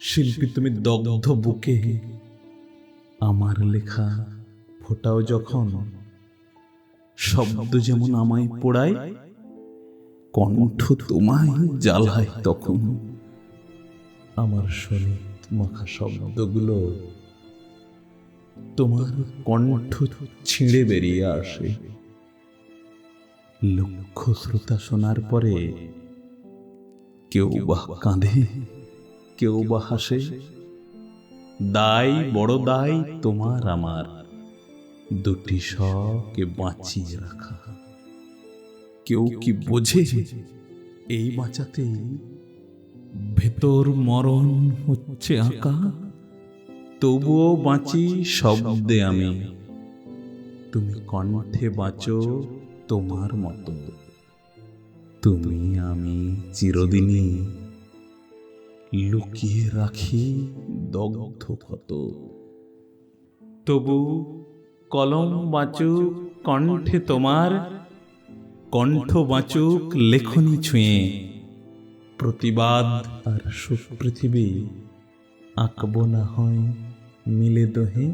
শিল্পী তুমি দগ্ধ বুকে। আমার লেখা ফোটাও যখন, শব্দ যেমন আমায় পোড়ায়, কণ্ঠ তোমায় জ্বালায় তখন। আমার সনিত মাখা শব্দগুলো তোমার কণ্ঠ ছিঁড়ে বেরিয়ে আসে। লক্ষ শ্রোতা শোনার পরে কেউ বা কাঁধে কেউ বা হাসে? দায় বড় দায় তোমার আমার। দুটি শখকে বাঁচিয়ে রাখা। কেউ কি বোঝে এই বাঁচাতে ভেতর মরণ হচ্ছে আঁকা। তবুও বাঁচি শব্দে আমি। তুমি কণ্ঠে বাঁচো তোমার মতো। তুমি আমি চিরদিনই লুকিয়ে রাখি দগ্ধ ক্ষত। তবু কলম বাঁচুক কণ্ঠে তোমার, কণ্ঠ বাঁচুক লেখনি ছুঁয়ে। প্রতিবাদ আর সুপৃথিবী আঁকব আঁকবো না হয় মিলে দোহে।